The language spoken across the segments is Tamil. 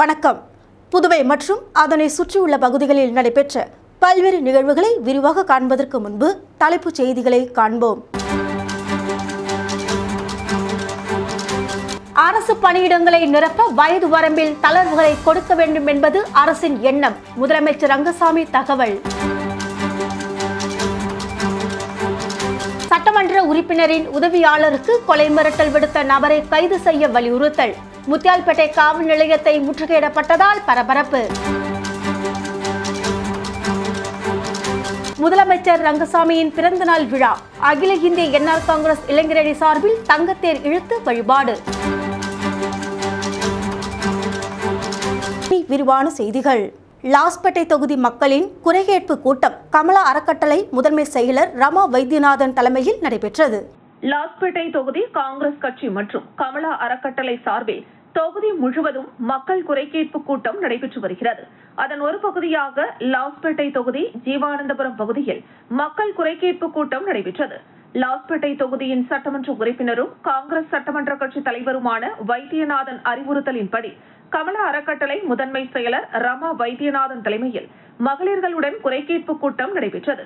வணக்கம். புதுவை மற்றும் அதனை சுற்றியுள்ள பகுதிகளில் நடைபெற்ற பல்வேறு நிகழ்வுகளை விரிவாக காண்பதற்கு முன்பு தலைப்புச் செய்திகளை காண்போம். அரசு பணியிடங்களை நிரப்ப வயது வரம்பில் தளர்வுகளை கொடுக்க வேண்டும் என்பது அரசின் எண்ணம். முதலமைச்சர் ரங்கசாமி தகவல். சட்டமன்ற உறுப்பினரின் உதவியாளருக்கு கொலை மிரட்டல் விடுத்த நபரை கைது செய்ய வலியுறுத்தல். முத்தியால்பேட்டை காவல் நிலையத்தை முற்றுகையிடப்பட்டதால் பரபரப்பு. முதலமைச்சர் ரங்கசாமியின் பிறந்தநாள் விழா. அகில இந்திய என்ஆர் காங்கிரஸ் இளைஞரணி சார்பில் தங்கத்தேர் இழுத்து வழிபாடு. விரிவான செய்திகள். லாஸ்பேட்டை தொகுதி மக்களின் குறைகேட்பு கூட்டம் கமலா அறக்கட்டளை முதன்மை செயலர் ரமா வைத்தியநாதன் தலைமையில் நடைபெற்றது. லாஸ்பேட்டை தொகுதி காங்கிரஸ் கட்சி மற்றும் கமலா அறக்கட்டளை சார்பில் தொகுதி முழுவதும் மக்கள் குறைகேட்பு கூட்டம் நடைபெற்று வருகிறது. அதன் ஒரு பகுதியாக லாஸ்பேட்டை தொகுதி ஜீவானந்தபுரம் பகுதியில் மக்கள் குறைகேட்பு கூட்டம் நடைபெற்றது. லாஸ்பேட்டை தொகுதியின் சட்டமன்ற உறுப்பினரும் காங்கிரஸ் சட்டமன்ற கட்சி தலைவருமான வைத்தியநாதன் அறிவுறுத்தலின்படி கமல அறக்கட்டளை முதன்மை செயலர் ரமா வைத்தியநாதன் தலைமையில் மகளிர்களுடன் குறைகேட்பு கூட்டம் நடைபெற்றது.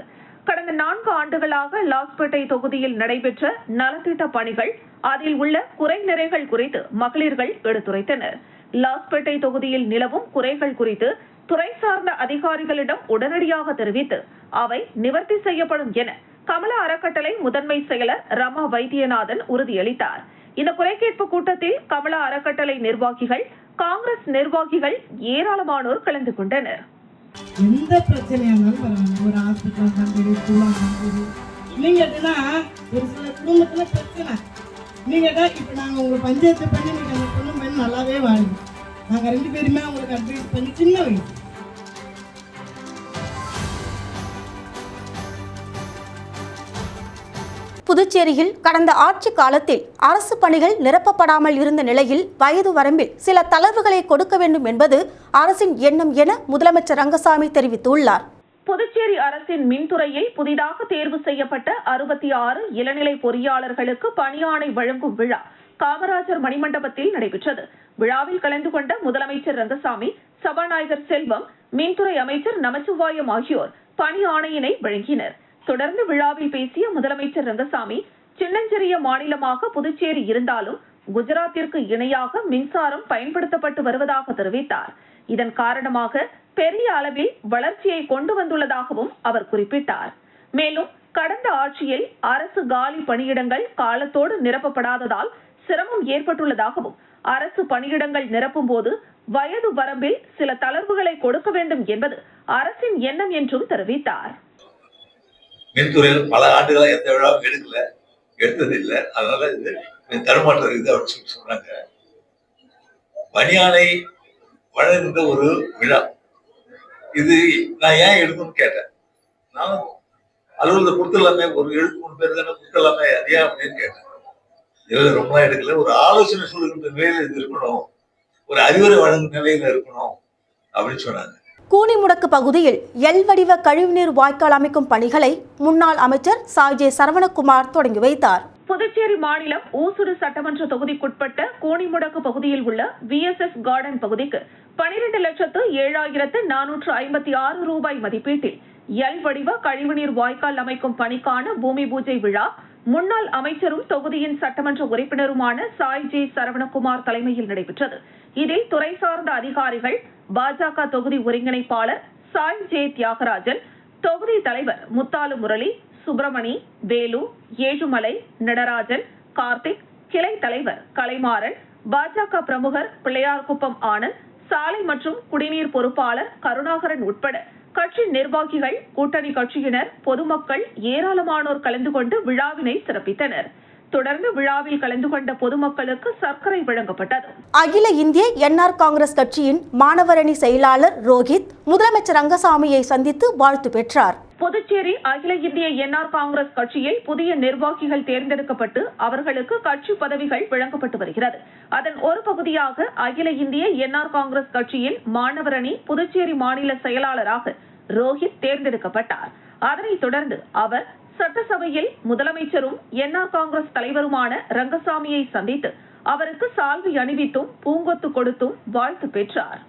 கடந்த நான்கு ஆண்டுகளாக லாஸ்பேட்டை தொகுதியில் நடைபெற்ற நலத்திட்ட பணிகள் அதில் உள்ள குறை நிறைகள் குறித்து மகளிர்கள் எடுத்துரைத்தனர். லாஸ்பேட்டை தொகுதியில் நிலவும் குறைகள் குறித்து துறை சார்ந்த அதிகாரிகளிடம் உடனடியாக தெரிவித்து அவை நிவர்த்தி செய்யப்படும் என கமல அறக்கட்டளை முதன்மை செயலர் ரமா வைத்தியநாதன் உறுதியளித்தார். இந்த குறைகேட்பு கூட்டத்தில் கமல அறக்கட்டளை நிர்வாகிகள் காங்கிரஸ் நிர்வாகிகள் ஏராளமானோர் கலந்து கொண்டனர். எந்த பிரச்சனையானாலும் இருந்தாலும் ஒரு ஹாஸ்பிட்டல் இருந்தாலும் சரி ஸ்கூலாக சரி ஒரு சில குடும்பத்தில் பிரச்சனை. நீங்கள் தான் இப்போ நாங்கள் உங்களுக்கு பஞ்சாயத்து பண்ணி நீங்கள் அந்த பொண்ணு பெண் நல்லாவே வாழுங்க நாங்கள் ரெண்டு பேருமே உங்களுக்கு அட்வைஸ் பண்ணி சின்ன வயசு. புதுச்சேரியில் கடந்த ஆட்சி காலத்தில் அரசு பணிகள் நிரப்பப்படாமல் இருந்த நிலையில் வயது வரம்பில் சில தளர்வுகளை கொடுக்க வேண்டும் என்பது அரசின் எண்ணம் என முதலமைச்சர் ரங்கசாமி தெரிவித்துள்ளார். புதுச்சேரி அரசின் மின்துறையில் புதிதாக தேர்வு செய்யப்பட்ட அறுபத்தி ஆறு இளநிலை பொறியாளர்களுக்கு பணியாணை வழங்கும் விழா காமராஜர் மணிமண்டபத்தில் நடைபெற்றது. விழாவில் கலந்து கொண்ட முதலமைச்சர் ரங்கசாமி சபாநாயகர் செல்வம் மின்துறை அமைச்சர் நமச்சிவாயம் ஆகியோர் பணி ஆணையினை வழங்கினர். தொடர்ந்து விழாவில் பேசிய முதலமைச்சர் ரங்கசாமி சின்னஞ்சிறிய மாநிலமாக புதுச்சேரி இருந்தாலும் குஜராத்திற்கு இணையாக மின்சாரம் பயன்படுத்தப்பட்டு வருவதாக தெரிவித்தார். இதன் காரணமாக பெரிய அளவில் வளர்ச்சியை கொண்டு வந்துள்ளதாகவும் அவர் குறிப்பிட்டார். மேலும் கடந்த ஆட்சியில் அரசு காலி பணியிடங்கள் காலத்தோடு நிரப்பப்படாததால் சிரமம் ஏற்பட்டுள்ளதாகவும் அரசு பணியிடங்கள் நிரப்பும் போது வயது வரம்பில் சில தளர்வுகளை கொடுக்க வேண்டும் என்பது அரசின் எண்ணம் என்றும் தெரிவித்தார். மின்துறையில் பல ஆண்டுகளாக எந்த விழாவும் எடுக்கல எடுத்தது இல்லை. அதனால இது கொஞ்சம் தடுமாற்றம் இருக்குது அப்படின்னு சொல்லி சொன்னாங்க. பணியானை வழங்குகின்ற ஒரு விழா. இது நான் ஏன் எடுக்கணும்னு கேட்டேன். நான் அலுவலகத்தை கொடுத்துடலாமே ஒரு எழுத்து மூணு பேர் தானே கொடுத்துடலாமே அது ஏன் அப்படின்னு கேட்டேன். இதுல ரொம்ப எடுக்கல. ஒரு ஆலோசனை சொல்லுகின்ற நிலையில இது இருக்கணும். ஒரு அறிவுரை வழங்கும் நிலையில இருக்கணும் அப்படின்னு சொன்னாங்க. கூனிமுடக்கு பகுதியில் எல் வடிவ கழிவுநீர் வாய்க்கால் அமைக்கும் பணிகளை முன்னாள் அமைச்சர் சாஜே சரவணகுமார் தொடங்கி வைத்தார். புதுச்சேரி மாநிலம் ஊசுடு சட்டமன்ற தொகுதிக்குட்பட்ட கோணிமுடக்கு பகுதியில் உள்ள விஎஸ்எஸ் கார்டன் பகுதிக்கு பனிரெண்டு லட்சத்து ஏழாயிரத்து நானூற்று ஐம்பத்தி ஆறு ரூபாய் மதிப்பீட்டில் எல் வடிவ கழிவுநீர் வாய்க்கால் அமைக்கும் பணிக்கான பூமி பூஜை விழா முன்னாள் அமைச்சரும் தொகுதியின் சட்டமன்ற உறுப்பினருமான சாய் ஜே சரவணகுமார் தலைமையில் நடைபெற்றது. இதில் துறை சார்ந்த அதிகாரிகள் பாஜக தொகுதி ஒருங்கிணைப்பாளர் சாய் ஜே தியாகராஜன் தொகுதி தலைவர் முத்தாலு முரளி சுப்பிரமணி வேலு ஏழுமலை நடராஜன் கார்த்திக் கிளை தலைவர் கலைமாறன் பாஜக பிரமுகர் பிள்ளையார்குப்பம் ஆனந்த் சாலை மற்றும் குடிநீர் பொறுப்பாளர் கருணாகரன் உட்பட கட்சி நிர்வாகிகள் கூட்டணி கட்சியினர் பொதுமக்கள் ஏராளமானோர் கலந்து கொண்டு விழாவினை சிறப்பித்தனர். தொடர்ந்து விழாவில் கலந்து கொண்ட பொதுமக்களுக்கு சர்க்கரை வழங்கப்பட்டது. அகில இந்திய என்ஆர் காங்கிரஸ் கட்சியின் மாணவரணி செயலாளர் ரோஹித் முதலமைச்சர் ரங்கசாமியை சந்தித்து வாழ்த்து பெற்றார். புதுச்சேரி அகில இந்திய என்ஆர் காங்கிரஸ் கட்சியில் புதிய நிர்வாகிகள் தேர்ந்தெடுக்கப்பட்டு அவர்களுக்கு கட்சி பதவிகள் வழங்கப்பட்டு வருகிறது. அதன் ஒரு பகுதியாக அகில இந்திய என்ஆர் காங்கிரஸ் கட்சியின் மாணவரணி புதுச்சேரி மாநில செயலாளராக ரோஹித் தேர்ந்தெடுக்கப்பட்டார். அதனைத் தொடர்ந்து அவர் சட்டசபையில் முதலமைச்சரும் என்ஆர் காங்கிரஸ் தலைவருமான ரங்கசாமியை சந்தித்து அவருக்கு சால்வை அணிவித்தும் பூங்கொத்து கொடுத்தும் வாழ்த்து பெற்றார்.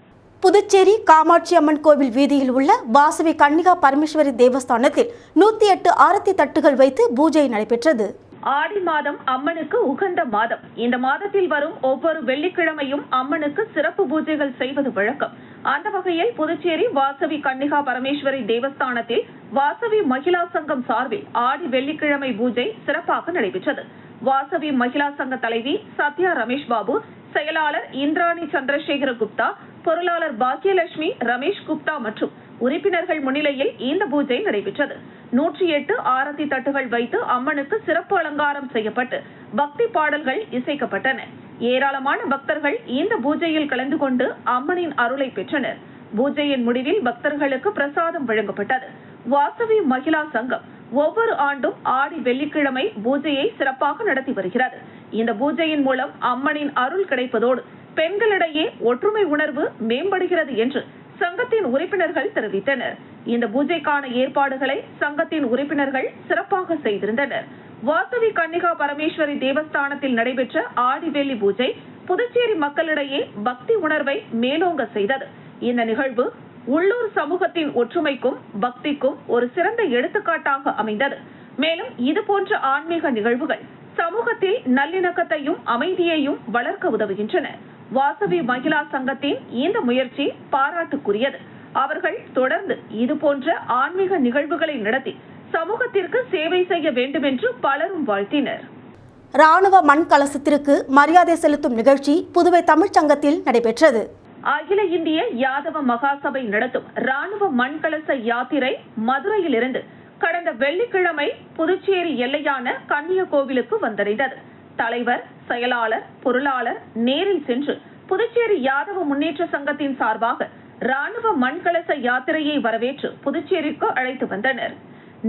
புதுச்சேரி காமாட்சி அம்மன் கோவில் வீதியில் உள்ள வாசவி கன்னிகா பரமேஸ்வரி தேவஸ்தானத்தில் நூத்தி எட்டு ஆரத்தி தட்டுகள் வைத்து பூஜை நடைபெற்றது. ஆடி மாதம் அம்மனுக்கு உகந்த மாதம். இந்த மாதத்தில் வரும் ஒவ்வொரு வெள்ளிக்கிழமையும் அம்மனுக்கு சிறப்பு பூஜைகள் செய்வது வழக்கம். அந்த வகையில் புதுச்சேரி வாசவி கன்னிகா பரமேஸ்வரி தேவஸ்தானத்தில் வாசவி மகிழா சங்கம் சார்பில் ஆடி வெள்ளிக்கிழமை பூஜை சிறப்பாக நடைபெற்றது. வாசவி மகிழா சங்க தலைவி சத்யா ரமேஷ் பாபு செயலாளர் இந்திராணி சந்திரசேகர குப்தா பொருளாளர் பாக்கியலட்சுமி ரமேஷ் குப்தா மற்றும் உறுப்பினர்கள் முன்னிலையில் இந்த பூஜை நடைபெற்றது. நூற்றி எட்டு ஆரத்தி தட்டுகள் வைத்து அம்மனுக்கு சிறப்பு அலங்காரம் செய்யப்பட்டு பக்தி பாடல்கள் இசைக்கப்பட்டன. ஏராளமான பக்தர்கள் இந்த பூஜையில் கலந்து கொண்டு அம்மனின் அருளை பெற்றனர். பூஜையின் முடிவில் பக்தர்களுக்கு பிரசாதம் வழங்கப்பட்டது. வாசவி மகிழா சங்கம் ஒவ்வொரு ஆண்டும் ஆடி வெள்ளிக்கிழமை பூஜையை சிறப்பாக நடத்தி வருகிறது. இந்த பூஜையின் மூலம் அம்மனின் அருள் கிடைப்பதோடு பெண்களிடையே ஒற்றுமை உணர்வு மேம்படுகிறது என்று சங்கத்தின் உறுப்பினர்கள் தெரிவித்தனர். இந்த பூஜைக்கான ஏற்பாடுகளை சங்கத்தின் உறுப்பினர்கள் சிறப்பாக செய்திருந்தனர். வாசவி கன்னிகா பரமேஸ்வரி தேவஸ்தானத்தில் நடைபெற்ற ஆடிவேலி பூஜை புதுச்சேரி மக்களிடையே பக்தி உணர்வை மேலோங்க செய்தது. இந்த நிகழ்வு உள்ளூர் சமூகத்தின் ஒற்றுமைக்கும் பக்திக்கும் ஒரு சிறந்த எடுத்துக்காட்டாக அமைந்தது. மேலும் இதுபோன்ற ஆன்மீக நிகழ்வுகள் சமூகத்தில் நல்லிணக்கத்தையும் அமைதியையும் வளர்க்க உதவுகின்றன. வாசவி மகிழா சங்கத்தின் இந்த முயற்சி பாராட்டுக்குரியது. அவர்கள் தொடர்ந்து இதுபோன்ற ஆன்மீக நிகழ்வுகளை நடத்தி சமூகத்திற்கு சேவை செய்ய வேண்டும் என்று பலரும் வாழ்த்தினர். ராணுவ மண் கலசத்திற்கு மரியாதை செலுத்தும் நிகழ்ச்சி புதுவை தமிழ்ச் சங்கத்தில் நடைபெற்றது. அகில இந்திய யாதவ மகாசபை நடத்தும் ராணுவ மண்கலச யாத்திரை மதுரையிலிருந்து கடந்த வெள்ளிக்கிழமை புதுச்சேரி எல்லையான கன்னியகோவிலுக்கு வந்தடைந்தது. தலைவர் செயலாளர் பொருளாளர் நேரில் சென்று புதுச்சேரி யாதவ முன்னேற்ற சங்கத்தின் சார்பாக ராணுவ மண்கலச யாத்திரையை வரவேற்று புதுச்சேரிக்கு அழைத்து வந்தனர்.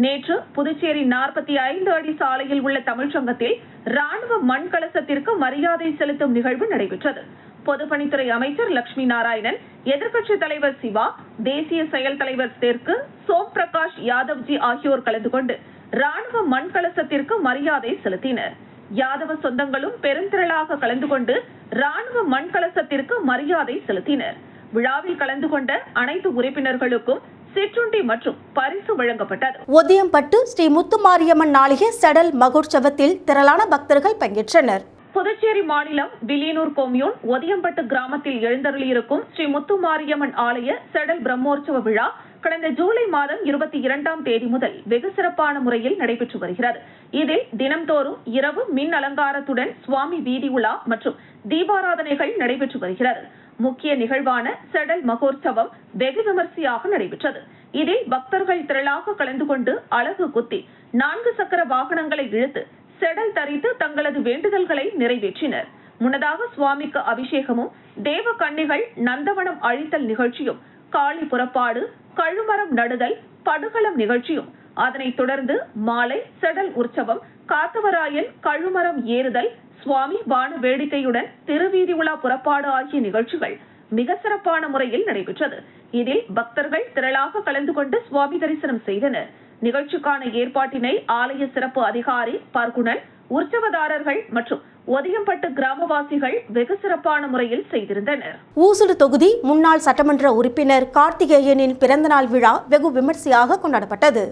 நேற்று புதுச்சேரி நாற்பத்தி ஐந்து அடி சாலையில் உள்ள தமிழ்ச்சங்கத்தில் ராணுவ மண்கலசத்திற்கு மரியாதை செலுத்தும் நிகழ்வு நடைபெற்றது. பொதுப்பணித்துறை அமைச்சர் லட்சுமி நாராயணன் எதிர்க்கட்சித் தலைவர் சிவா தேசிய செயல் தலைவர் தெற்கு சோம் பிரகாஷ் யாதவ்ஜி ஆகியோர் கலந்து கொண்டு ராணுவ மண்கலசத்திற்கு மரியாதை செலுத்தினர். யாதவ சொந்தங்களும் பெருந்திரளாக கலந்து கொண்டு ராணுவ மண்கலசத்திற்கு மரியாதை செலுத்தினர். விழாவில் கலந்து கொண்ட அனைத்து உறுப்பினர்களுக்கும் சிற்றுண்டி மற்றும் பரிசு வழங்கப்பட்டது. ஒதியம்பட்டு ஸ்ரீ முத்துமாரியம்மன் நாளிகை செடல் மகோற்சவத்தில் திரளான பக்தர்கள் பங்கேற்றனர். புதுச்சேரி மாநிலம் வில்லியனூர் கொம்யூன் ஒதியம்பட்டு கிராமத்தில் எழுந்தருளியிருக்கும் ஸ்ரீ முத்துமாரியம்மன் ஆலய செடல் பிரம்மோற்சவ விழா கடந்த ஜூலை மாதம் இருபத்தி இரண்டாம் தேதி முதல் வெகு சிறப்பான முறையில் நடைபெற்று வருகிறது. இதில் தினம்தோறும் இரவு மின் அலங்காரத்துடன் சுவாமி வீதி உலா மற்றும் தீபாராதனைகள் நடைபெற்று வருகிறது. முக்கிய நிகழ்வான செடல் மகோற்சவம் வெகு விமர்சையாக நடைபெற்றது. இதில் பக்தர்கள் திரளாக கலந்து கொண்டு அழகு குத்தி நான்கு சக்கர வாகனங்களை இழுத்து செடல் தரித்து தங்களது வேண்டுதல்களை நிறைவேற்றினர். முன்னதாக சுவாமிக்கு அபிஷேகமும் தேவ கன்னிகள் நந்தவனம் அழித்தல் நிகழ்ச்சியும் காளி புறப்பாடு கழுமரம் நடுதல் படுகளம் நிகழ்ச்சியும். அதனைத் தொடர்ந்து மாலை செடல் உற்சவம் காத்தவராயன் கழுமரம் ஏறுதல் சுவாமி வான வேடிக்கையுடன் திருவீதி உலா புறப்பாடு ஆகிய நிகழ்ச்சிகள் மிக சிறப்பான முறையில் நடைபெற்றது. இதில் பக்தர்கள் திரளாக கலந்து கொண்டு சுவாமி தரிசனம் செய்தனர். நிகழ்ச்சிக்கான ஏற்பாட்டினை ஆலய சிறப்பு அதிகாரி பர்குணன் உற்சவதாரர்கள் மற்றும் ஒதியம்பட்டு கிராமவாசிகள் வெகு சிறப்பான முறையில் செய்திருந்தனர். ஊசுடு தொகுதி முன்னாள் சட்டமன்ற உறுப்பினர் கார்த்திகேயனின் பிறந்தநாள் விழா வெகு விமர்சையாக கொண்டாடப்பட்டது.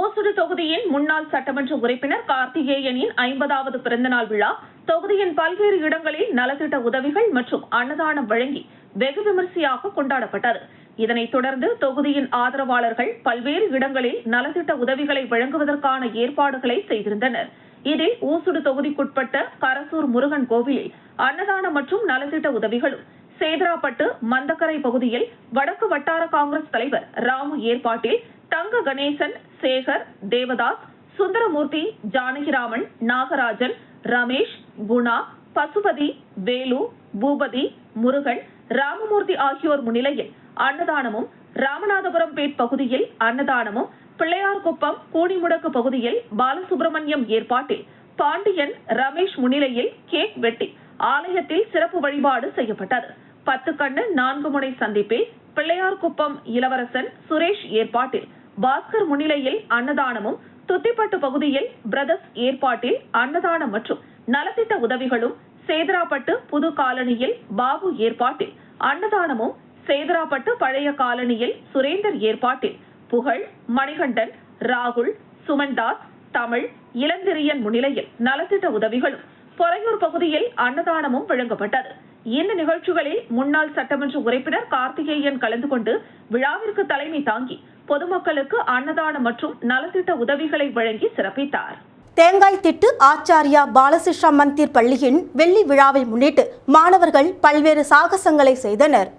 ஓசுடு தொகுதியின் முன்னாள் சட்டமன்ற உறுப்பினர் கார்த்திகேயனின் ஐம்பதாவது பிறந்தநாள் விழா தொகுதியின் பல்வேறு இடங்களில் நலத்திட்ட உதவிகள் மற்றும் அன்னதானம் வழங்கி வெகு விமர்சையாக கொண்டாடப்பட்டது. இதனைத் தொடர்ந்து தொகுதியின் ஆதரவாளர்கள் பல்வேறு இடங்களில் நலத்திட்ட உதவிகளை வழங்குவதற்கான ஏற்பாடுகளை செய்திருந்தனர். இதில் ஊசுடு தொகுதிக்குட்பட்ட கரசூர் முருகன் கோவிலில் அன்னதானம் மற்றும் நலத்திட்ட உதவிகளும். சேதராப்பட்டு மந்தக்கரை பகுதியில் வடக்கு வட்டார காங்கிரஸ் தலைவர் ராமு ஏற்பாட்டில் தங்க கணேசன் சேகர் தேவதாஸ் சுந்தரமூர்த்தி ஜானகிராமன் நாகராஜன் ரமேஷ் குணா பசுபதி வேலு பூபதி முருகன் ராமமூர்த்தி ஆகியோர் முன்னிலையில் அன்னதானமும் ராமநாதபுரம் பேட் பகுதியில் அன்னதானமும் பிள்ளையார்குப்பம் கூடிமுடக்கு பகுதியில் பாலசுப்ரமணியம் ஏற்பாட்டில் பாண்டியன் ரமேஷ் முன்னிலையில் கேக் வெட்டி ஆலயத்தில் சிறப்பு வழிபாடு செய்யப்பட்டது. பத்து கண்ணு நான்கு முனை சந்திப்பில் பிள்ளையார்குப்பம் இளவரசன் சுரேஷ் ஏற்பாட்டில் பாஸ்கர் முன்னிலையில் அன்னதானமும் துத்திப்பட்டு பகுதியில் பிரதர்ஸ் ஏற்பாட்டில் அன்னதானம் மற்றும் நலத்திட்ட உதவிகளும் சேதராப்பட்டு புது காலனியில் பாபு ஏற்பாட்டில் அன்னதானமும் சேதராப்பட்டு பழைய காலனியில் சுரேந்தர் ஏற்பாட்டில் புகழ் மணிகண்டன் ராகுல் சுமன்தாஸ் தமிழ் இளந்திரியன் முன்னிலையில் நலத்திட்ட உதவிகளும் பொறையூர் பகுதியில் அன்னதானமும் வழங்கப்பட்டது. இந்த நிகழ்ச்சிகளில் முன்னாள் சட்டமன்ற உறுப்பினர் கார்த்திகேயன் கலந்து கொண்டு விழாவிற்கு தலைமை தாங்கி பொதுமக்களுக்கு அன்னதானம் மற்றும் நலத்திட்ட உதவிகளை வழங்கி சிறப்பித்தார். தேங்காய் திட்டு ஆச்சாரியா பாலசிஷா மந்திர் பள்ளியின் வெள்ளி விழாவை முன்னிட்டு மாணவர்கள் பல்வேறு சாகசங்களை செய்தனர்.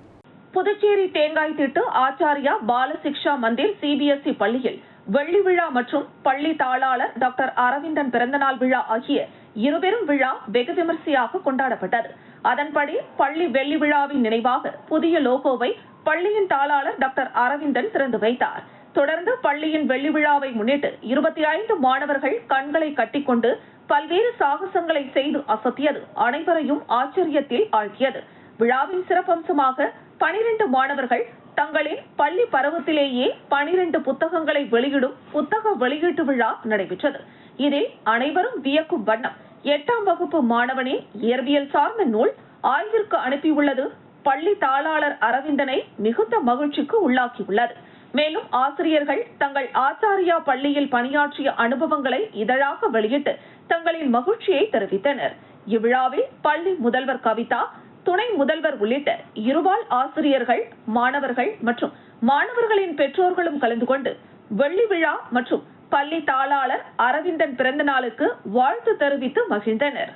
புதுச்சேரி தேங்காய் திட்டு ஆச்சாரியா பாலசிக்ஷா மந்திர் சிபிஎஸ்இ பள்ளியில் வெள்ளி விழா மற்றும் பள்ளி தாளாளர் டாக்டர் அரவிந்தன் பிறந்தநாள் விழா ஆகிய இருபெரும் விழா வெகு விமர்சையாக கொண்டாடப்பட்டது. அதன்படி பள்ளி வெள்ளி விழாவின் நினைவாக புதிய லோகோவை பள்ளியின் தாளாளர் டாக்டர் அரவிந்தன் திறந்து வைத்தார். தொடர்ந்து பள்ளியின் வெள்ளி விழாவை முன்னிட்டு இருபத்தி ஐந்து மாணவர்கள் கண்களை கட்டிக்கொண்டு பல்வேறு சாகசங்களை செய்து அசத்தியது அனைவரையும் ஆச்சரியத்தில் ஆழ்த்தியது. விழாவின் சிறப்பம்சமாக பனிரெண்டு மாணவர்கள் தங்களின் பள்ளி பருவத்திலேயே பனிரெண்டு புத்தகங்களை வெளியிடும் புத்தக வெளியீட்டு விழா நடைபெற்றது. இதில் அனைவரும் வியக்கும் வண்ணம் எட்டாம் வகுப்பு மாணவனின் இயற்பியல் சார்ந்த நூல் ஆய்விற்கு அனுப்பியுள்ளது பள்ளி தாளாளர் அரவிந்தனை மிகுந்த மகிழ்ச்சிக்கு உள்ளாக்கியுள்ளது. மேலும் ஆசிரியர்கள் தங்கள் ஆச்சாரியா பள்ளியில் பணியாற்றிய அனுபவங்களை இதழாக வெளியிட்டு தங்களின் மகிழ்ச்சியை தெரிவித்தனர். இவ்விழாவில் பள்ளி முதல்வர் கவிதா துணை முதல்வர் உள்ளிட்ட இருபால் ஆசிரியர்கள் மாணவர்கள் மற்றும் மாணவர்களின் பெற்றோர்களும் கலந்து கொண்டு வெள்ளி விழா மற்றும் பள்ளி தாளாளர் அரவிந்தன் பிறந்த நாளுக்கு வாழ்த்து தெரிவித்து மகிழ்ந்தனர்.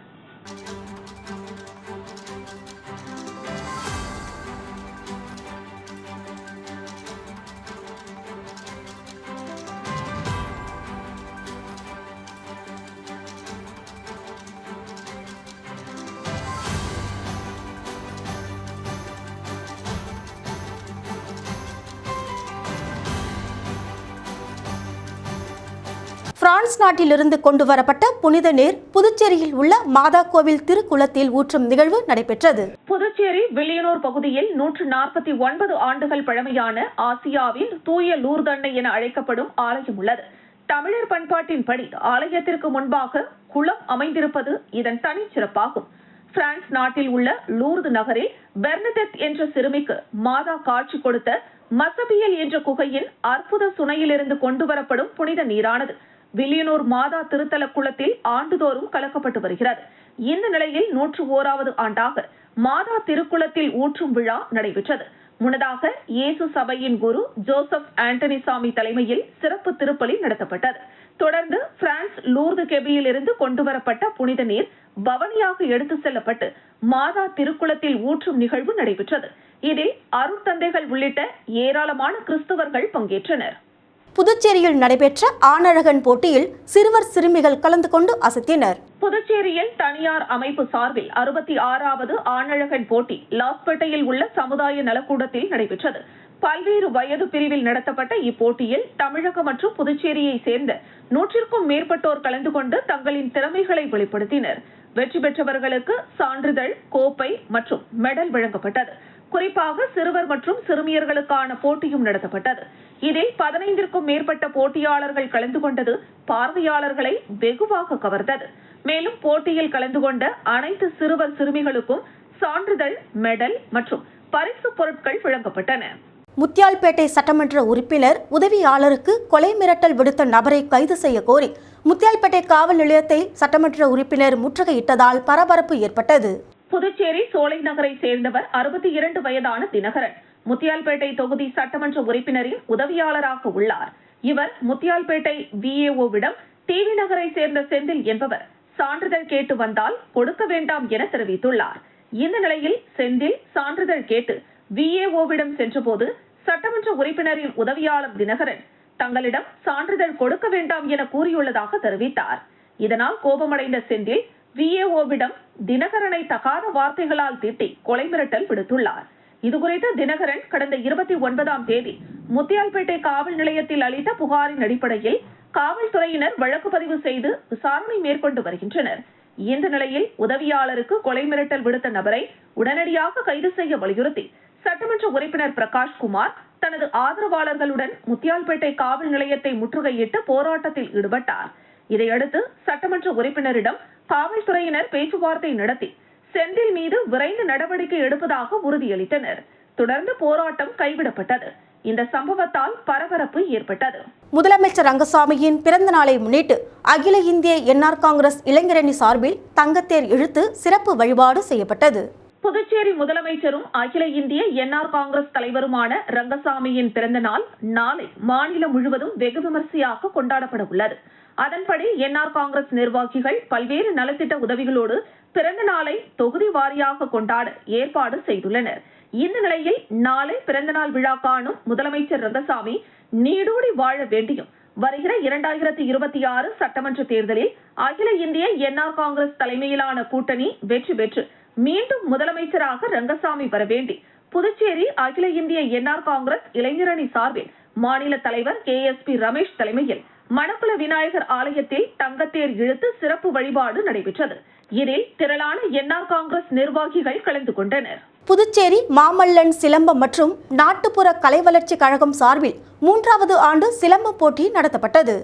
பிரான்ஸ் நாட்டிலிருந்து கொண்டு வரப்பட்ட புனித நீர் புதுச்சேரியில் உள்ள மாதா கோவில் திருக்குளத்தில் ஊற்றும் நிகழ்வு நடைபெற்றது. புதுச்சேரி வில்லியனூர் பகுதியில் நூற்று நாற்பத்தி ஒன்பது ஆண்டுகள் பழமையான ஆசியாவின் தூய லூர்தண்டை என அழைக்கப்படும் ஆலயம் உள்ளது. தமிழர் பண்பாட்டின்படி ஆலயத்திற்கு முன்பாக குளம் அமைந்திருப்பது இதன் தனிச்சிறப்பாகும். பிரான்ஸ் நாட்டில் உள்ள லூர்து நகரில் பெர்னடெத் என்ற சிறுமிக்கு மாதா காட்சி கொடுத்த மசபியல் என்ற குகையின் அற்புத சுனையிலிருந்து கொண்டு வரப்படும் புனித நீரானது. வில்லியனூர் மாதா திருத்தல குளத்தில் ஆண்டுதோறும் கலக்கப்பட்டு வருகிறது. இந்த நிலையில் நூற்று ஓராவது ஆண்டாக மாதா திருக்குளத்தில் ஊற்றும் விழா நடைபெற்றது. முன்னதாக இயேசு சபையின் குரு ஜோசப் ஆண்டனி சாமி தலைமையில் சிறப்பு திருப்பலி நடத்தப்பட்டது. தொடர்ந்து பிரான்ஸ் லூர்து கெபியில் இருந்து கொண்டுவரப்பட்ட புனித நீர் பவனியாக எடுத்து செல்லப்பட்டு மாதா திருக்குளத்தில் ஊற்றும் நிகழ்வு நடைபெற்றது. இதில் அருட்தந்தைகள் உள்ளிட்ட ஏராளமான கிறிஸ்தவர்கள் பங்கேற்றனர். புதுச்சேரியில் நடைபெற்ற ஆணழகன் போட்டியில் சிறுவர் சிறுமிகள் கலந்து கொண்டு அசத்தினர். புதுச்சேரியில் தனியார் அமைப்பு சார்பில் அறுபத்தி ஆறாவது ஆணழகன் போட்டி லாஸ்பேட்டையில் உள்ள சமுதாய நலக்கூடத்தில் நடைபெற்றது. பல்வேறு வயது பிரிவில் நடத்தப்பட்ட இப்போட்டியில் தமிழகம் மற்றும் புதுச்சேரியை சேர்ந்த நூற்றிற்கும் மேற்பட்டோர் கலந்து கொண்டு தங்களின் திறமைகளை வெளிப்படுத்தினர். வெற்றி பெற்றவர்களுக்கு சான்றிதழ் கோப்பை மற்றும் மெடல் வழங்கப்பட்டது. குறிப்பாக சிறுவர் மற்றும் சிறுமியர்களுக்கான போட்டியும் நடத்தப்பட்டது. இதில் பதினைந்திற்கும் மேற்பட்ட போட்டியாளர்கள் கலந்து கொண்டது பார்வையாளர்களை வெகுவாக கவர்ந்தது. மேலும் போட்டியில் கலந்து கொண்ட அனைத்து சிறுவர் சிறுமிகளுக்கும் சான்றிதழ் மெடல் மற்றும் பரிசு பொருட்கள் வழங்கப்பட்டன. முத்தியால்பேட்டை சட்டமன்ற உறுப்பினர் உதவியாளருக்கு கொலை மிரட்டல் விடுத்த நபரை கைது செய்ய கோரி முத்தியால்பேட்டை காவல் நிலையத்தை சட்டமன்ற உறுப்பினர் முற்றுகையிட்டதால் பரபரப்பு ஏற்பட்டது. புதுச்சேரி சோலை நகரை சேர்ந்தவர் அறுபத்தி இரண்டு வயதான தினகரன். முத்தியால்பேட்டை தொகுதி சட்டமன்ற உறுப்பினரின் உதவியாளராக உள்ளார். இவர் முத்தியால்பேட்டை விஏஓவிடம் டிவி நகரை சேர்ந்த செந்தில் என்பவர். சான்றிதழ் கேட்டு வந்தால் கொடுக்க வேண்டாம் என தெரிவித்துள்ளார். இந்த நிலையில் செந்தில் சான்றிதழ் கேட்டு விஏஓவிடம் சென்றபோது சட்டமன்ற உறுப்பினரின் உதவியாளர் தினகரன் தங்களிடம் சான்றிதழ் கொடுக்க வேண்டாம் என கூறியுள்ளதாக தெரிவித்தார். இதனால் கோபமடைந்த செந்தில் விஏஓவிடம் தினகரனை தகாத வார்த்தைகளால் திட்டி கொலை மிரட்டல் விடுத்துள்ளார். இதுகுறித்து தினகரன் கடந்த இருபத்தி ஒன்பதாம் தேதி முத்தியால்பேட்டை காவல் நிலையத்தில் அளித்த புகாரின் அடிப்படையில் காவல்துறையினர் வழக்கு பதிவு செய்து விசாரணை மேற்கொண்டு வருகின்றனர். இந்த நிலையில் உதவியாளருக்கு கொலை மிரட்டல் விடுத்த நபரை உடனடியாக கைது செய்ய வலியுறுத்தி சட்டமன்ற உறுப்பினர் பிரகாஷ் குமார் தனது ஆதரவாளர்களுடன் முத்தியால்பேட்டை காவல் நிலையத்தை முற்றுகையிட்டு போராட்டத்தில் ஈடுபட்டார். இதையடுத்து சட்டமன்ற உறுப்பினரிடம் காவல்துறையினர் பேச்சுவார்த்தை நடத்தி செந்தில் மீது விரைந்து நடவடிக்கை எடுப்பதாக உறுதியளித்தனர். தொடர்ந்து போராட்டம் கைவிடப்பட்டது. இந்த சம்பவத்தால் பரபரப்பு ஏற்பட்டது. முதலமைச்சர் ரங்கசாமியின் பிறந்த நாளை முன்னிட்டு அகில இந்திய என்ஆர் காங்கிரஸ் இளைஞரணி சார்பில் தங்கத்தேர் இழுத்து சிறப்பு வழிபாடு செய்யப்பட்டது. புதுச்சேரி முதலமைச்சரும் அகில இந்திய என்ஆர் காங்கிரஸ் தலைவருமான ரங்கசாமியின் பிறந்த நாள் நாளை மாநிலம் முழுவதும் வெகு விமர்சையாக கொண்டாடப்பட உள்ளது. அதன்படி என்ஆர் காங்கிரஸ் நிர்வாகிகள் பல்வேறு நலத்திட்ட உதவிகளோடு பிறந்த நாளை தொகுதி வாரியாக கொண்டாட ஏற்பாடு செய்துள்ளனர். இந்த நிலையில் நாளை பிறந்தநாள் விழா காணும் முதலமைச்சர் ரங்கசாமி நீடூடி வாழ வேண்டியும் வருகிற இரண்டாயிரத்தி இருபத்தி ஆறு சட்டமன்ற தேர்தலில் அகில இந்திய என்ஆர் காங்கிரஸ் தலைமையிலான கூட்டணி வெற்றி பெற்று மீண்டும் முதலமைச்சராக ரங்கசாமி வர வேண்டி புதுச்சேரி அகில இந்திய என்ஆர் காங்கிரஸ் இளைஞரணி சார்பில் மாநில தலைவர் கே எஸ் பி ரமேஷ் தலைமையில் மணக்குள விநாயகர் ஆலயத்தில் தங்கத்தேர் இழுத்து சிறப்பு வழிபாடு நடைபெற்றது. இதில் திரளான என்ஆர் காங்கிரஸ் நிர்வாகிகள் கலந்து கொண்டனர். புதுச்சேரி மாமல்லன் சிலம்பம் மற்றும் நாட்டுப்புற கலை வளர்ச்சி கழகம் சார்பில் மூன்றாவது ஆண்டு சிலம்ப போட்டி நடத்தப்பட்டது.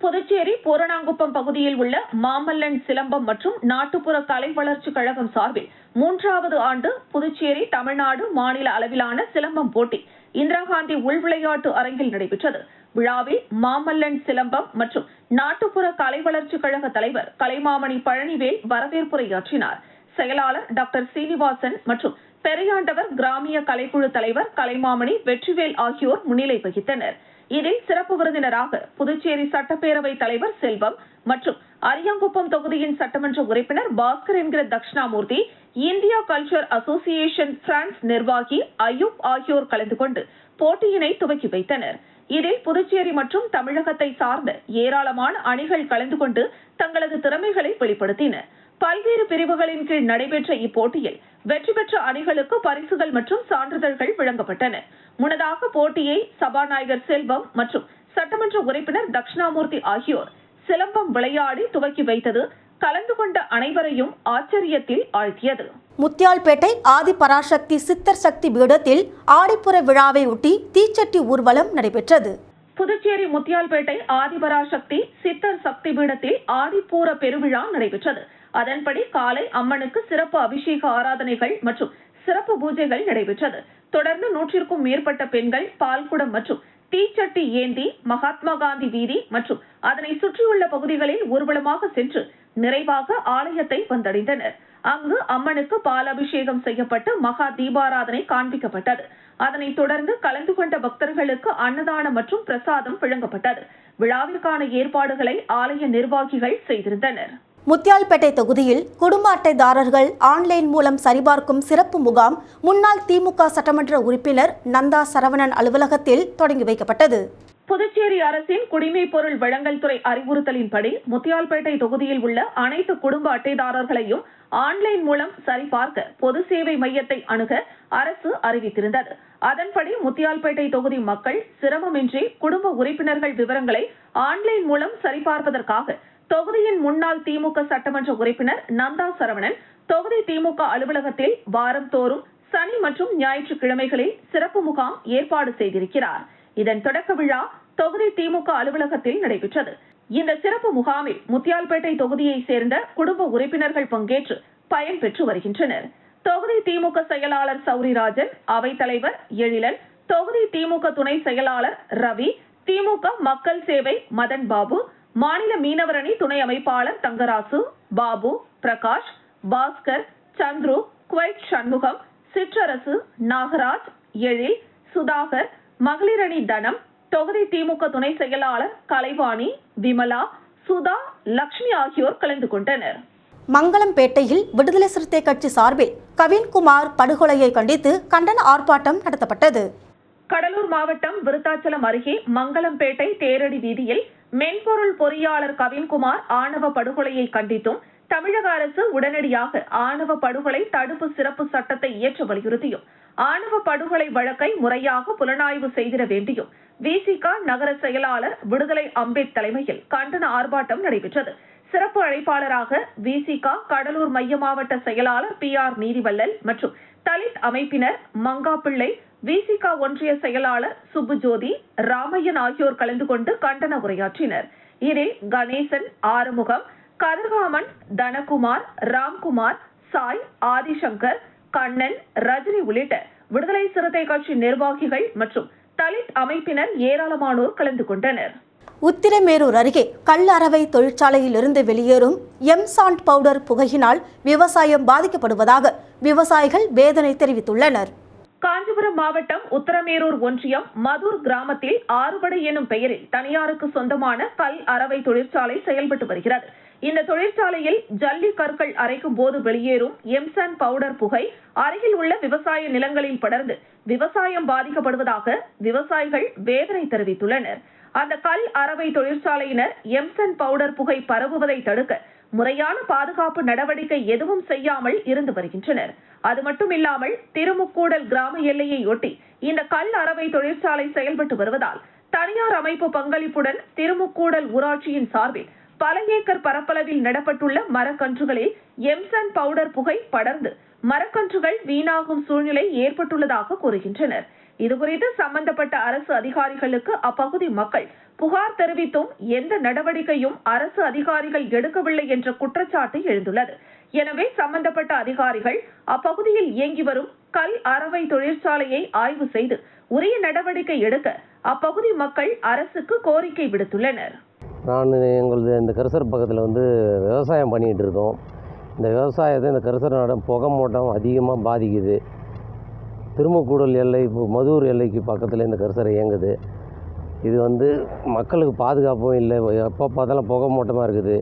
புதுச்சேரி பூரணாங்குப்பம் பகுதியில் உள்ள மாமல்லன் சிலம்பம் மற்றும் நாட்டுப்புற கலை வளர்ச்சி கழகம் சார்பில் மூன்றாவது ஆண்டு புதுச்சேரி தமிழ்நாடு மாநில அளவிலான சிலம்பம் போட்டி இந்திரா காந்தி உள் விளையாட்டு அரங்கில் நடைபெற்றது. விழாவில் மாமல்லன் சிலம்பம் மற்றும் நாட்டுப்புற கலை வளர்ச்சி கழக தலைவர் கலைமாமணி பழனிவேல் வரவேற்புரையாற்றினார். செயலாளர் டாக்டர் சீனிவாசன் மற்றும் பெரியாண்டவர் கிராமிய கலைக்குழு தலைவர் கலைமாமணி வெற்றிவேல் ஆகியோர் முன்னிலை வகித்தனர். இதில் சிறப்பு விருந்தினராக புதுச்சேரி சட்டப்பேரவை தலைவர் செல்வம் மற்றும் அரியாங்குப்பம் தொகுதியின் சட்டமன்ற உறுப்பினர் பாஸ்கர் என்கிற Dakshinamurthy India culture association France நிர்வாகி அயூப் ஆகியோர் கலந்து கொண்டு போட்டியினை துவக்கி வைத்தனா் இதில் புதுச்சேரி மற்றும் தமிழகத்தை சார்ந்த ஏராளமான அணிகள் கலந்து கொண்டு தங்களது திறமைகளை வெளிப்படுத்தின. பல்வேறு பிரிவுகளின் கீழ் நடைபெற்ற இப்போட்டியில் வெற்றி பெற்ற அணிகளுக்கு பரிசுகள் மற்றும் சான்றிதழ்கள் வழங்கப்பட்டன. முன்னதாக போட்டியை சபாநாயகர் செல்வம் மற்றும் சட்டமன்ற உறுப்பினர் தட்சிணாமூர்த்தி ஆகியோர் சிலம்பம் விளையாடி துவக்கி வைத்தது கலந்து கொண்ட அனைவரையும் ஆச்சரியத்தில் ஆழ்த்தியது. முத்தியால்பேட்டை ஆதி பராசக்தி சித்தர் சக்தி பீடத்தில் ஆடிப்புற விழாவை ஒட்டி தீச்சட்டி ஊர்வலம் நடைபெற்றது. புதுச்சேரி முத்தியால்பேட்டை ஆதிபராசக்தி சித்தர் சக்தி பீடத்தில் ஆடிப்பூர பெருவிழா நடைபெற்றது. அதன்படி காலை அம்மனுக்கு சிறப்பு அபிஷேக ஆராதனைகள் மற்றும் சிறப்பு பூஜைகள் நடைபெற்றது. தொடர்ந்து நூற்றிற்கும் மேற்பட்ட பெண்கள் பால்குடம் மற்றும் தீச்சட்டி ஏந்தி மகாத்மா காந்தி வீதி மற்றும் அதனை சுற்றியுள்ள பகுதிகளில் ஊர்வலமாக சென்று நிறைவாக ஆலயத்தை வந்தடைந்தனர். அங்கு அம்மனுக்கு பால் அபிஷேகம் செய்யப்பட்டு மகா தீபாராதனை காண்பிக்கப்பட்டது. அதனைத் தொடர்ந்து கலந்து கொண்ட பக்தர்களுக்கு அன்னதானம் மற்றும் பிரசாதம் வழங்கப்பட்டது. விழாவிற்கான ஏற்பாடுகளை ஆலய நிர்வாகிகள் செய்திருந்தனர். முத்தியால்பேட்டை தொகுதியில் குடும்ப அட்டைதாரர்கள் ஆன்லைன் மூலம் சரிபார்க்கும் சிறப்பு முகாம் முன்னாள் திமுக சட்டமன்ற உறுப்பினர் நந்தா சரவணன் அலுவலகத்தில் தொடங்கி வைக்கப்பட்டது. புதுச்சேரி அரசின் குடிமைப் பொருள் வழங்கல் துறை அறிவுறுத்தலின்படி முத்தியால்பேட்டை தொகுதியில் உள்ள அனைத்து குடும்ப அட்டைதாரர்களையும் ஆன்லைன் மூலம் சரிபார்க்க பொது சேவை மையத்தை அணுக அரசு அறிவித்திருந்தது. அதன்படி முத்தியால்பேட்டை தொகுதி மக்கள் சிரமமின்றி குடும்ப உறுப்பினர்கள் விவரங்களை ஆன்லைன் மூலம் சரிபார்ப்பதற்காக தொகுதியின் முன்னாள் திமுக சட்டமன்ற உறுப்பினர் நந்தா சரவணன் தொகுதி திமுக அலுவலகத்தில் வாரந்தோறும் சனி மற்றும் ஞாயிற்றுக்கிழமைகளில் சிறப்பு முகாம் ஏற்பாடு செய்திருக்கிறார். இதன் தொடக்க விழா தொகுதி திமுக அலுவலகத்தில் நடைபெற்றது. இந்த சிறப்பு முகாமில் முத்தியால்பேட்டை தொகுதியைச் சேர்ந்த குடும்ப உறுப்பினர்கள் பங்கேற்று பயன்பெற்று வருகின்றனர். தொகுதி திமுக செயலாளர் சௌரிராஜன் அவைத்தலைவர் எழிலன் தொகுதி திமுக துணை செயலாளர் ரவி திமுக மக்கள் சேவை மதன் பாபு மாநில மீனவர் அணி துணை அமைப்பாளர் தங்கராசு பாபு பிரகாஷ் பாஸ்கர் சந்துரு குவைத் சண்முகம் சிற்றரசு நாகராஜ் எழில் சுதாகர் மகளிர் அணி தனம் தொகுதி திமுக துணை செயலாளர் கலைவாணி விமலா சுதா லக்ஷ்மி ஆகியோர் கலந்து கொண்டனர். மங்களம்பேட்டையில் விடுதலை சிறுத்தை கட்சி சார்பில் கவின்குமார் படுகொலையை கண்டித்து கண்டன ஆர்ப்பாட்டம் நடத்தப்பட்டது. கடலூர் மாவட்டம் விருத்தாச்சலம் அருகே மங்களம்பேட்டை தேரடி வீதியில் மென்பொருள் பொறியாளர் கவின்குமார் ஆணவ படுகொலையை கண்டித்தும் தமிழக அரசு உடனடியாக ஆணவ படுகொலை தடுப்பு சிறப்பு சட்டத்தை இயற்ற வலியுறுத்தியும் ஆணவ படுகொலை வழக்கை முறையாக புலனாய்வு செய்திட வேண்டியும் விசிக நகர செயலாளர் விடுதலை அம்பேத் தலைமையில் கண்டன ஆர்ப்பாட்டம் நடைபெற்றது. சிறப்பு அழைப்பாளராக விசிக கடலூர் மைய மாவட்ட செயலாளர் பி ஆர் நீதிவல்லல் மற்றும் தலித் அமைப்பினர் மங்காப்பிள்ளை விசிக ஒன்றிய செயலாளர் சுப்புஜோதி ராமையன் ஆகியோர் கலந்து கொண்டு கண்டன உரையாற்றினர். இதில் கணேசன் ஆறுமுகம் கதிர்காமன் தனகுமார் ராம்குமார் சாய் ஆதிசங்கர் கண்ணன் ரஜினி உள்ளிட்ட விடுதலை சிறுத்தை கட்சி நிர்வாகிகள் மற்றும் தலித் அமைப்பினர் ஏராளமானோர் கலந்து கொண்டனர். உத்திரமேரூர் அருகே கல் அரவை தொழிற்சாலையிலிருந்து வெளியேறும் எம்சாண்ட் பவுடர் புகையினால் விவசாயம் பாதிக்கப்படுவதாக விவசாயிகள் வேதனை தெரிவித்துள்ளனர். காஞ்சிபுரம் மாவட்டம் உத்தரமேரூர் ஒன்றியம் மதுர் கிராமத்தில் ஆறுபடை எனும் பெயரில் தனியாருக்கு சொந்தமான கல் அரவை தொழிற்சாலை செயல்பட்டு வருகிறது. இந்த தொழிற்சாலையில் ஜல்லி கற்கள் அரைக்கும் போது வெளியேறும் எம்சன் பவுடர் புகை அருகில் உள்ள விவசாய நிலங்களில் படர்ந்து விவசாயம் பாதிக்கப்படுவதாக விவசாயிகள் வேதனை தெரிவித்துள்ளனர். அந்த கல் அரவை தொழிற்சாலையினர் எம்சன் பவுடர் புகை பரவுவதை தடுக்க முறையான பாதுகாப்பு நடவடிக்கை எதுவும் செய்யாமல் இருந்து வருகின்றனர். அது மட்டுமில்லாமல் திருமுக்கூடல் கிராம எல்லையை ஒட்டி இந்த கல் அரவை தொழிற்சாலை செயல்பட்டு வருவதால் தனியார் அமைப்பு பங்களிப்புடன் திருமுக்கூடல் ஊராட்சியின் சார்பில் பல ஏக்கர் பரப்பளவில் நடப்பட்டுள்ள மரக்கன்றுகளில் எம்சன் பவுடர் புகை படர்ந்து மரக்கன்றுகள் வீணாகும் சூழ்நிலை ஏற்பட்டுள்ளதாக கூறுகின்றனர். இதுகுறித்து சம்பந்தப்பட்ட அரசு அதிகாரிகளுக்கு அப்பகுதி மக்கள் புகார் தெரிவித்தும் எந்த நடவடிக்கையும் அரசு அதிகாரிகள் எடுக்கவில்லை என்ற குற்றச்சாட்டு எழுந்துள்ளது. எனவே சம்பந்தப்பட்ட அதிகாரிகள் அப்பகுதியில் இயங்கி வரும் கல் அரவை தொழிற்சாலையை ஆய்வு செய்து உரிய நடவடிக்கை எடுக்க அப்பகுதி மக்கள் அரசுக்கு கோரிக்கை விடுத்துள்ளனர். நான் எங்களது இந்த கரிசர் பக்கத்தில் வந்து விவசாயம் பண்ணிகிட்டு இருக்கோம். இந்த விவசாயத்தை இந்த கரிசர் நடம் புகை மூட்டம் அதிகமாக பாதிக்குது. திருமக்கூடல் எல்லை இப்போ மதுர் எல்லைக்கு பக்கத்தில் இந்த கரிசரை இயங்குது. இது வந்து மக்களுக்கு பாதுகாப்பும் இல்லை. எப்போ பார்த்தாலும் புகை மூட்டமாக இருக்குது.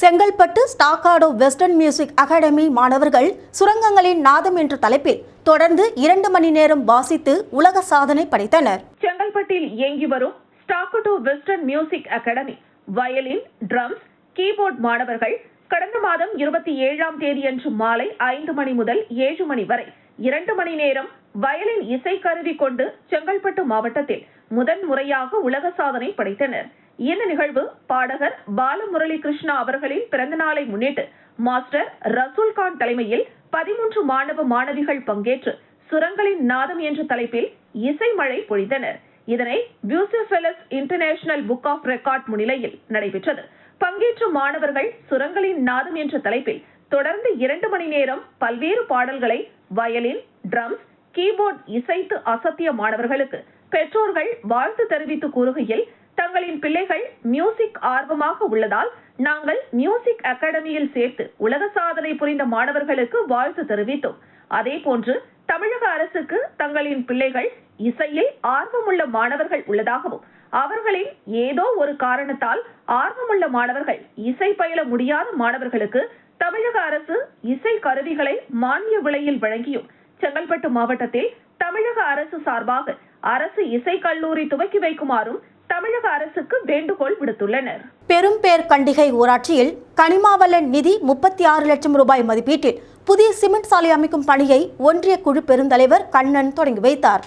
Chengalpattu Staccato western music academy மாணவர்கள் சுரங்கங்களின் நாதம் என்ற தலைப்பில் தொடர்ந்து இரண்டு மணி நேரம் வாசித்து உலக சாதனை படைத்தனர். செங்கல்பட்டில் இயங்கி வரும் Staccato western music academy violin drums keyboard மாணவர்கள் கடந்த மாதம் இருபத்தி ஏழாம் தேதியன்று மாலை ஐந்து மணி முதல் ஏழு மணி வரை இரண்டு மணி நேரம் வயலின் இசை கருவி கொண்டு செங்கல்பட்டு மாவட்டத்தில் முதன் முறையாக உலக சாதனை படைத்தனர். இந்த நிகழ்வு பாடகர் பாலமுரளி கிருஷ்ணா அவர்களின் பிறந்த நாளை முன்னிட்டு மாஸ்டர் ரசூல் கான் தலைமையில் பதிமூன்று மாணவ மாணவிகள் பங்கேற்று சுரங்களின் நாதம் என்ற தலைப்பில் இசை மழை பொழிந்தனர். இதனை Bucephalus international book of record முன்னிலையில் நடைபெற்றது. பங்கேற்ற மாணவர்கள் சுரங்களின் நாதம் என்ற தலைப்பில் தொடர்ந்து இரண்டு மணி நேரம் பல்வேறு பாடல்களை வயலின் ட்ரம்ஸ் கீபோர்ட் இசைத்து அசத்திய மாணவர்களுக்கு பெற்றோர்கள் வாழ்த்து தெரிவித்து கூறுகையில் தங்களின் பிள்ளைகள் மியூசிக் ஆர்வமாக உள்ளதால் நாங்கள் மியூசிக் அகாடமியில் சேர்த்து உலக சாதனை புரிந்த மாணவர்களுக்கு வாழ்த்து தெரிவித்தோம். அதே போன்று தமிழக அரசுக்கு தங்களின் பிள்ளைகள் இசையில் ஆர்வமுள்ள மாணவர்கள் உள்ளதாகவும் அவர்களின் ஏதோ ஒரு காரணத்தால் ஆர்வமுள்ள மாணவர்கள் இசை பயில முடியாத மாணவர்களுக்கு தமிழக அரசு இசை கருவிகளை மானிய விலையில் வழங்கியும். செங்கல்பட்டு மாவட்டத்தில் தமிழக அரசு சார்பாக அரசு இசை கல்லூரி துவக்கி வைக்குமாறும் தமிழக அரசுக்கு வேண்டுகோள் விடுத்துள்ளனர். பெரும்பேர் கண்டிகை ஊராட்சியில் கனிமாவல்லன் நிதி முப்பத்தி ஆறு லட்சம் ரூபாய் மதிப்பீட்டில் புதிய சிமெண்ட் சாலை அமைக்கும் பணியை ஒன்றிய குழு பெருந்தலைவர் கண்ணன் தொடங்கி வைத்தார்.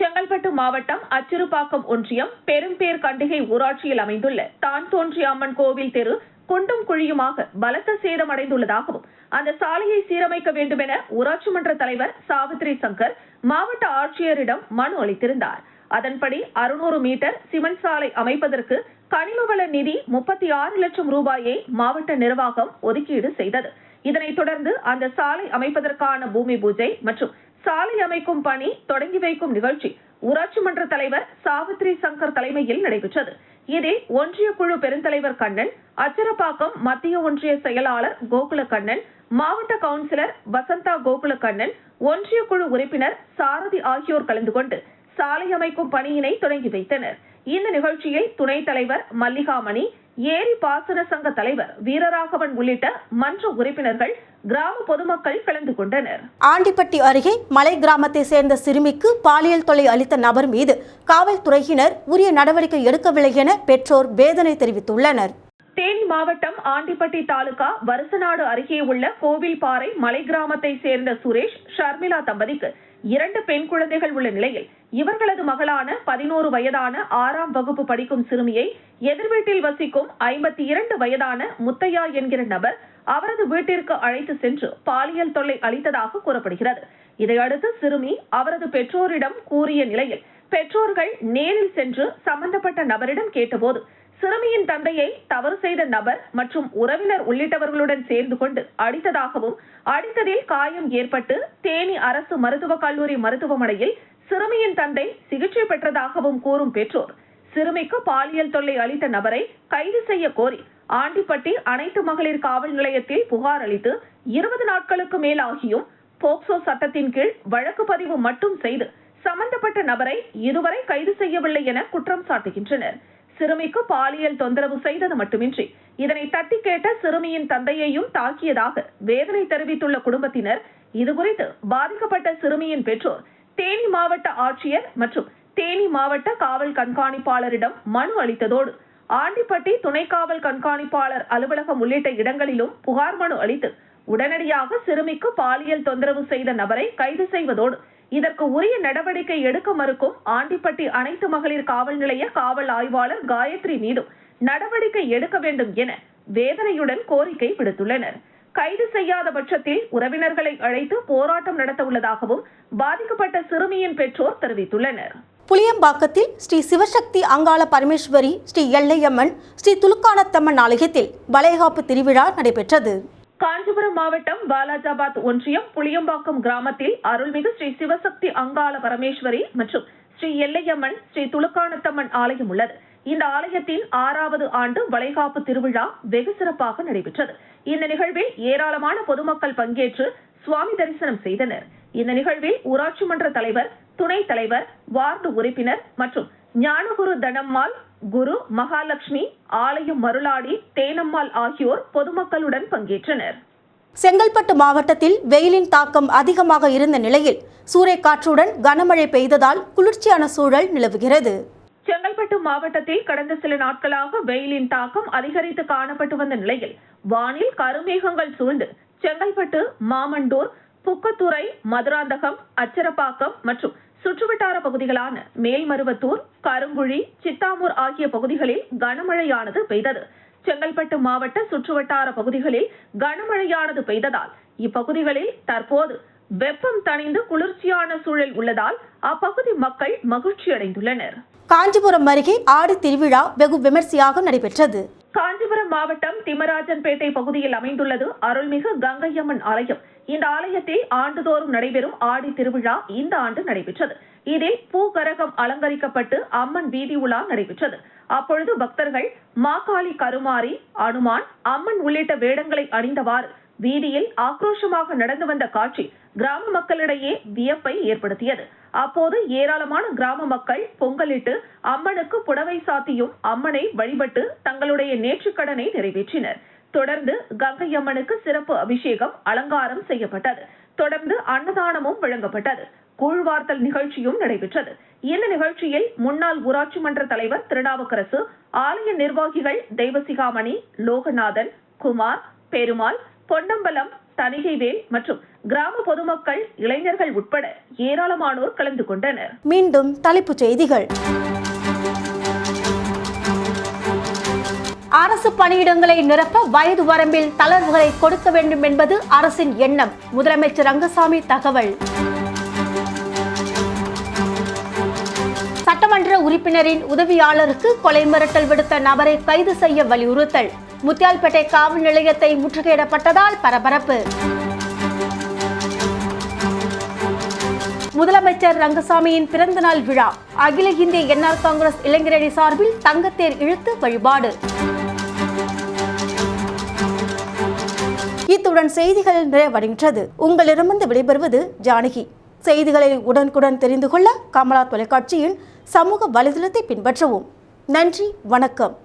செங்கல்பட்டு மாவட்டம் அச்சிறுபாக்கம் ஒன்றியம் பெரும்பேர் கண்டிகை ஊராட்சியில் அமைந்துள்ள தான் தோன்றிய அம்மன் கோவில் தெரு குண்டும் குழியுமாக பலத்த சேதம் அடைந்துள்ளதாகவும் அந்த சாலையை சீரமைக்க வேண்டும் என ஊராட்சி மன்ற தலைவர் சாவித்ரி சங்கர் மாவட்ட ஆட்சியரிடம் மனு அளித்திருந்தார். அதன்படி அறுநூறு மீட்டர் சிமெண்ட் சாலை அமைப்பதற்கு கனிமவள நிதி முப்பத்தி ஆறு லட்சம் ரூபாயை மாவட்ட நிர்வாகம் ஒதுக்கீடு செய்தது. இதனைத் தொடர்ந்து அந்த சாலை அமைப்பதற்கான பூமி பூஜை மற்றும் சாலை அமைக்கும் பணி தொடங்கி வைக்கும் நிகழ்ச்சி ஊராட்சி மன்ற தலைவர் சாவித்ரி சங்கர் தலைமையில் நடைபெற்றது. இதில் ஒன்றிய குழு பெருந்தலைவர் கண்ணன் அச்சரப்பாக்கம் மத்திய ஒன்றிய செயலாளர் கோகுல கண்ணன் மாவட்ட கவுன்சிலர் வசந்தா கோகுல கண்ணன் ஒன்றிய குழு உறுப்பினர் சாரதி ஆகியோர் கலந்து கொண்டு சாலை அமைக்கும் பணியினை தொடங்கி வைத்தனர். இந்த நிகழ்ச்சியில் துணைத் தலைவர் மல்லிகாமணி ஏரி பாசன சங்க தலைவர் வீரராகவன் உள்ளிட்ட மன்ற உறுப்பினர்கள் கிராம பொதுமக்கள் கலந்து கொண்டனர். ஆண்டிப்பட்டி அருகே மலை கிராமத்தை சேர்ந்த சிறுமிக்கு பாலியல் தொல்லை அளித்த நபர் மீது காவல்துறையினர் உரிய நடவடிக்கை எடுக்கவில்லை என பெற்றோர் வேதனை தெரிவித்துள்ளனர். தேனி மாவட்டம் ஆண்டிப்பட்டி தாலுகா வருசநாடு அருகே உள்ள கோவில்பாறை மலை கிராமத்தை சேர்ந்த சுரேஷ் ஷர்மிளா தம்பதிக்கு இரண்டு பெண் குழந்தைகள் உள்ள நிலையில் இவர்களது மகளான பதினோரு வயதான ஆறாம் வகுப்பு படிக்கும் சிறுமியை எதிர்வீட்டில் வசிக்கும் ஐம்பத்தி இரண்டு வயதான முத்தையா என்கிற நபர் அவரது வீட்டிற்கு அழைத்து சென்று பாலியல் தொல்லை அளித்ததாக கூறப்படுகிறது. இதையடுத்து சிறுமி அவரது பெற்றோரிடம் கூறிய நிலையில் பெற்றோர்கள் நேரில் சென்று சம்பந்தப்பட்ட நபரிடம் கேட்டபோது சிறுமியின் தந்தையை தவறு செய்த நபர் மற்றும் உறவினர் உள்ளிட்டவர்களுடன் சேர்ந்து கொண்டு அடித்ததாகவும் அடித்ததில் காயம் ஏற்பட்டு தேனி அரசு மருத்துவக் கல்லூரி மருத்துவமனையில் சிறுமியின் தந்தை சிகிச்சை பெற்றதாகவும் கூறும் பெற்றோர். சிறுமிக்கு பாலியல் தொல்லை அளித்த நபரை கைது செய்ய கோரி ஆண்டிப்பட்டி அனைத்து மகளிர் காவல் நிலையத்தில் புகார் அளித்து இருபது நாட்களுக்கு மேலாகியும் போக்சோ சட்டத்தின் கீழ் வழக்கு பதிவு மட்டும் செய்து சம்பந்தப்பட்ட நபரை இதுவரை கைது செய்யவில்லை என குற்றம் சாட்டுகின்றனர். சிறுமிக்கு பாலியல் தொந்தரவு செய்தது மட்டுமின்றி இதனை தட்டி கேட்ட சிறுமியின் தந்தையையும் தாக்கியதாக வேதனை தெரிவித்துள்ள குடும்பத்தினர் இதுகுறித்து பாதிக்கப்பட்ட சிறுமியின் பெற்றோர் தேனி மாவட்ட ஆட்சியர் மற்றும் தேனி மாவட்ட காவல் கண்காணிப்பாளரிடம் மனு அளித்ததோடு ஆண்டிப்பட்டி துணை காவல் கண்காணிப்பாளர் அலுவலகம் உள்ளிட்ட இடங்களிலும் புகார் மனு அளித்து உடனடியாக சிறுமிக்கு பாலியல் தொந்தரவு செய்த நபரை கைது செய்வதோடு இதற்கு உரிய நடவடிக்கை எடுக்க மறுக்கும் ஆண்டிப்பட்டி அனைத்து மகளிர் காவல் நிலைய காவல் ஆய்வாளர் காயத்ரி மீதும் நடவடிக்கை எடுக்க வேண்டும் என வேதனையுடன் கோரிக்கை விடுத்துள்ளனர். கைது செய்யாத பட்சத்தில் உறவினர்களை அழைத்து போராட்டம் நடத்த உள்ளதாகவும் பாதிக்கப்பட்ட சிறுமியின் பெற்றோர் தெரிவித்துள்ளனர். புளியம்பாக்கத்தில் ஸ்ரீ சிவசக்தி அங்காள பரமேஸ்வரி ஸ்ரீ எல்லையம்மன் ஸ்ரீ துலுக்கானத்தம்மன் ஆலயத்தில் வளைகாப்பு திருவிழா நடைபெற்றது. காஞ்சிபுரம் மாவட்டம் பாலாஜாபாத் ஒன்றியம் புளியம்பாக்கம் கிராமத்தில் அருள்மிகு ஸ்ரீ சிவசக்தி அங்காள பரமேஸ்வரி மற்றும் ஸ்ரீ எல்லையம்மன் ஸ்ரீ துலுக்கானத்தம்மன் ஆலயம் உள்ளது. இந்த ஆலயத்தின் ஆறாவது ஆண்டு வளைகாப்பு திருவிழா வெகு சிறப்பாக நடைபெற்றது. இந்த நிகழ்வில் ஏராளமான பொதுமக்கள் பங்கேற்று சுவாமி தரிசனம் செய்தனர். இந்த நிகழ்வில் ஊராட்சி மன்ற தலைவர் துணைத் தலைவர் வார்டு உறுப்பினர் மற்றும் ஞானகுரு தனம்மாள் குரு மகாலட்சுமி ஆலயம் மருளாடி தேனம்மாள் ஆகியோர் பொதுமக்களுடன் பங்கேற்றனர். செங்கல்பட்டு மாவட்டத்தில் வெயிலின் தாக்கம் அதிகமாக இருந்த நிலையில் சூறைக்காற்றுடன் கனமழை பெய்ததால் குளிர்ச்சியான சூழல் நிலவுகிறது. செங்கல்பட்டு மாவட்டத்தில் கடந்த சில நாட்களாக வெயிலின் தாக்கம் அதிகரித்து காணப்பட்டு வந்த நிலையில் வானில் கருமேகங்கள் சூழ்ந்து செங்கல்பட்டு மாமண்டூர் புக்கத்துறை மதுராந்தகம் அச்சரப்பாக்கம் மற்றும் சுற்றுவட்டார பகுதிகளான மேல்மருவத்தூர் கருங்குழி சித்தாமூர் ஆகிய பகுதிகளில் கனமழையானது பெய்தது. செங்கல்பட்டு மாவட்ட சுற்றுவட்டார பகுதிகளில் கனமழையானது பெய்ததால் இப்பகுதிகளில் தற்போது வெப்பம் தணிந்து குளிர்ச்சியான சூழல் உள்ளதால் அப்பகுதி மக்கள் மகிழ்ச்சியடைந்துள்ளனர். காஞ்சிபுரம் அருகே ஆடி திருவிழா வெகு விமர்சையாக நடைபெற்றது. காஞ்சிபுரம் மாவட்டம் திமராஜன்பேட்டை பகுதியில் அமைந்துள்ளது அருள்மிகு கங்கையம்மன் ஆலயம். இந்த ஆலயத்தில் ஆண்டுதோறும் நடைபெறும் ஆடி திருவிழா இந்த ஆண்டு நடைபெற்றது. இதில் பூகரகம் அலங்கரிக்கப்பட்டு அம்மன் வீதி உலா நடைபெற்றது. அப்பொழுது பக்தர்கள் மாகாளி கருமாரி அனுமான் அம்மன் உள்ளிட்ட வேடங்களை அணிந்தவாறு வீதியில் ஆக்ரோஷமாக நடந்து வந்த காட்சி கிராம மக்களிடையே வியப்பை ஏற்படுத்தியது. அப்போது ஏராளமான கிராம மக்கள் பொங்கலிட்டு அம்மனுக்கு புடவை சாத்தியும் அம்மனை வழிபட்டு தங்களுடைய நேற்றுக்கடனை நிறைவேற்றினர். தொடர்ந்து கங்கை அம்மனுக்கு சிறப்பு அபிஷேகம் அலங்காரம் செய்யப்பட்டது. தொடர்ந்து அன்னதானமும் வழங்கப்பட்டது. கூழ்வார்த்தல் நிகழ்ச்சியும் நடைபெற்றது. இந்த நிகழ்ச்சியில் முன்னாள் ஊராட்சி மன்ற தலைவர் திருநாவுக்கரசு ஆலய நிர்வாகிகள் தெய்வசிகாமணி லோகநாதன் குமார் பெருமாள் பொன்னம்பலம் தணிகைவேல் மற்றும் கிராம பொதுமக்கள் இளைஞர்கள் உட்பட ஏராளமானோர் கலந்து கொண்டனர். மீண்டும் தலைப்புச் செய்திகள். அரசு பணியிடங்களை நிரப்ப வயது வரம்பில் தளர்வுகளை கொடுக்க வேண்டும் என்பது அரசின் எண்ணம். முதலமைச்சர் ரங்கசாமி தகவல். சட்டமன்ற உறுப்பினரின் உதவியாளருக்கு கொலை மிரட்டல் விடுத்த நபரை கைது செய்ய வலியுறுத்தல். முத்தியால்பேட்டை காவல் நிலையத்தை முற்றுகையிடப்பட்டதால் பரபரப்பு. முதலமைச்சர் ரங்கசாமியின் பிறந்தநாள் விழா. அகில இந்திய என்ஆர் காங்கிரஸ் இளைஞரணி சார்பில் தங்கத்தேர் இழுத்து வழிபாடு. இத்துடன் செய்திகள் நிறைவடைகின்றது. உங்களிடமிருந்து விடைபெறுவது ஜானகி. செய்திகளை உடனுக்குடன் தெரிந்து கொள்ள கமலா தொலைக்காட்சியின் சமூக வலைதளத்தை பின்பற்றவும். நன்றி வணக்கம்.